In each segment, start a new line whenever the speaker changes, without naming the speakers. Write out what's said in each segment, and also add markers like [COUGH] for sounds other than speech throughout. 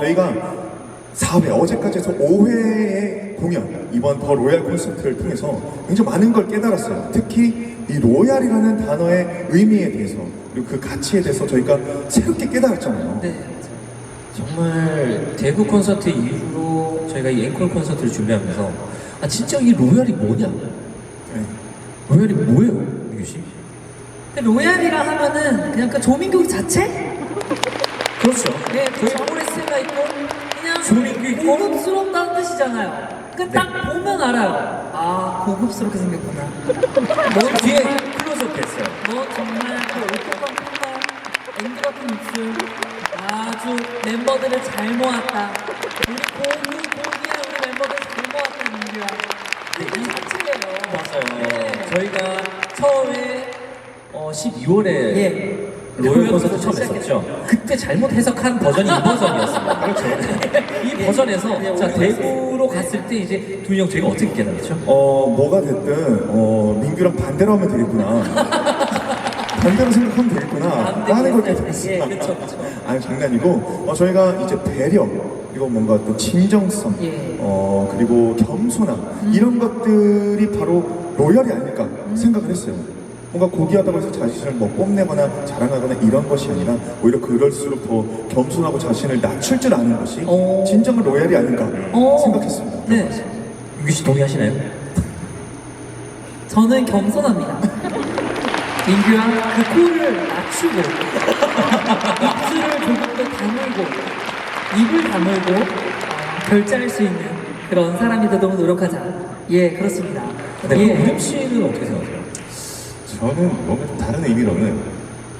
저희가 4회, 어제까지 해서 5회의 공연, 이번 더 로얄 콘서트를 통해서 굉장히 많은 걸 깨달았어요. 특히 이 로얄이라는 단어의 의미에 대해서, 그리고 그 가치에 대해서 저희가 새롭게 깨달았잖아요.
네.
정말 대구 콘서트 이후로 저희가 이 앵콜 콘서트를 준비하면서 아 진짜 이 로얄이 뭐냐?
네.
로얄이 뭐예요, 민규 씨?
근데 로얄이라 하면은 그냥 그 조민국 자체?
그렇죠.
네, 저희 아모레스가 있고 그냥
조민국 있고.
고급스럽다는 뜻이잖아요. 그러니까 딱 보면 알아요. 아, 고급스럽게 생겼구나.
뭐 뒤에 클로즈업 됐어요.
너 정말 그 올겨울 핑거, 앵두 같은 입술, 아주 멤버들을 잘 모았다. 우리 고기, 고기에 우리 멤버들 잘 모았다, 민규야. 이 자체예요.
맞아요.
네.
저희가 처음에 어, 12월에
예.
로열 콘서트 처음. 했었죠. 그때 잘못 해석한 버전이 이 버전이었습니다. 그렇죠. [LAUGHS] 이
예.
버전에서
네,
자 대구로 갔을 때 이제 두이 형 저희가 어떻게 깨달았죠?
어, 뭐가 됐든, 어, 민규랑 반대로 하면 되겠구나. [LAUGHS] 반대로 생각하면 되겠구나.
반대로
하는 걸. 깨달았어요.
예, 그쵸, 그쵸.
아니, 장난이고, 어, 저희가 이제 배려, 그리고 뭔가 또 진정성,
예. 음.
어, 그리고 겸손함, 이런 것들이 바로 로열이 아닐까 생각을 했어요. 뭔가 고귀하다고 해서 자신을 뭐 뽐내거나 자랑하거나 이런 것이 아니라 오히려 그럴수록 더 겸손하고 자신을 낮출 줄 아는 것이
오.
진정한 로열이 아닌가
오.
생각했습니다.
네.
민규 씨 동의하시나요?
저는 겸손합니다. 민규야, 그 코를 낮추고, 입술을 조금 더 다물고, 입을 다물고, 어, 결제할 수 있는 그런 사람이 되도록 노력하자. 예, 그렇습니다.
네, 그럼
예.
우림 씨는 어떻게 생각하세요?
저는 뭔가 좀 다른 의미로는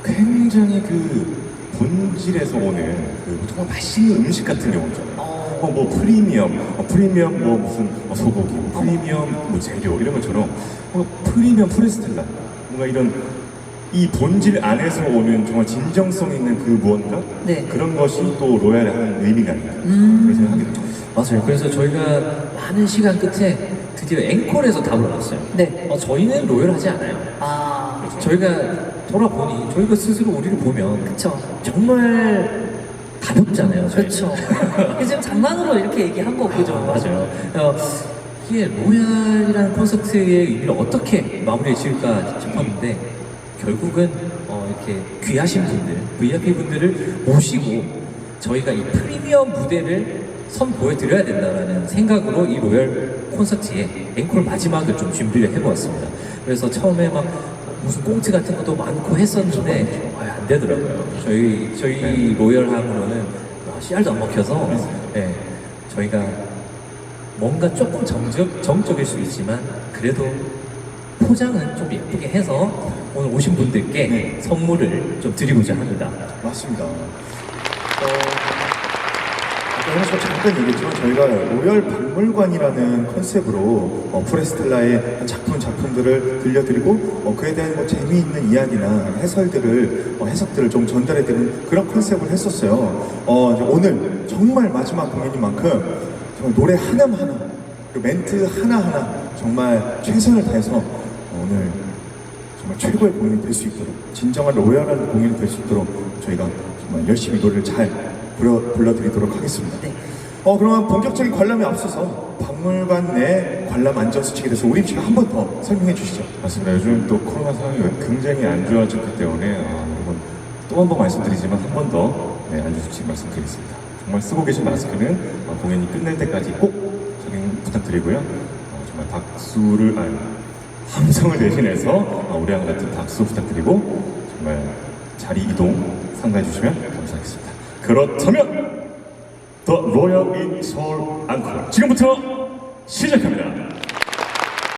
굉장히 그 본질에서 오는 그 정말 맛있는 음식 같은 경우 있잖아요. 어, 뭐 프리미엄, 어, 프리미엄 뭐 무슨 어, 소고기, 뭐 프리미엄 뭐 재료 이런 것처럼 어, 프리미엄 프레스텔라 뭔가 이런 이 본질 안에서 오는 정말 진정성 있는 그 무언가
네.
그런 것이 또 로얄의 한 의미가 아닌가
음.
그런 생각하게 됩니다.
맞아요. 그래서 저희가 많은 시간 끝에 드디어 앵콜에서 답을 얻었어요.
네.
어, 저희는 로열하지 않아요.
아,
저희가 돌아보니 저희가 스스로 우리를 보면
그쵸.
정말 가볍잖아요. 저희.
그렇죠. 지금 장난으로 이렇게 얘기한 거죠.
아, 맞아요. 어, 이게 로얄이라는 콘서트의 의미를 어떻게 마무리해 지을까 싶었는데 결국은 어, 이렇게 귀하신 분들, VIP 분들을 모시고 저희가 이 프리미엄 무대를 선 보여드려야 된다라는 생각으로 이 로얄 콘서트의 앵콜 마지막을 좀 준비를 해보았습니다. 그래서 처음에 막 무슨 꽁트 같은 것도 많고 했었는데 아, 안 되더라고요. 저희 저희 로열함으로는 아, 씨알도 안 먹혀서 네, 저희가 뭔가 조금 정적, 정적일 수 있지만 그래도 포장은 좀 예쁘게 해서 오늘 오신 분들께
네.
선물을 좀 드리고자 합니다.
맞습니다. 어, 현수가 잠깐 얘기했지만 저희가 로열 박물관이라는 컨셉으로 어, 프레스텔라의 한 작품 작품들을 들려드리고 어, 그에 대한 뭐 재미있는 이야기나 해설들을 어, 해석들을 좀 전달해드리는 그런 컨셉을 했었어요. 어, 오늘 정말 마지막 공연인 만큼 정말 노래 하나 하나 그리고 멘트 하나 하나 정말 최선을 다해서 어, 오늘 정말 최고의 공연이 될 수 있도록 진정한 로얄한 공연이 될 수 있도록 저희가 정말 열심히 노래를 잘 불러, 불러드리도록 하겠습니다.
네.
어 그러면 본격적인 관람에 앞서서 박물관 내 관람 안전 수칙에 대해서 우림 씨가 한 번 더 설명해 주시죠.
맞습니다. 요즘 또 코로나 상황이 굉장히 안 좋아졌기 때문에 아, 여러분 또 한 번 말씀드리지만 한 번더 네, 안전수칙 말씀드리겠습니다. 정말 쓰고 계신 마스크는 어, 공연이 끝날 때까지 꼭 착용 부탁드리고요. 어, 정말 박수를 아니 함성을 대신해서 어, 우리랑 같은 박수 부탁드리고 정말 자리 이동 상가해 주시면. 그렇다면 더 로얄 인 서울 앙콜 지금부터 시작합니다.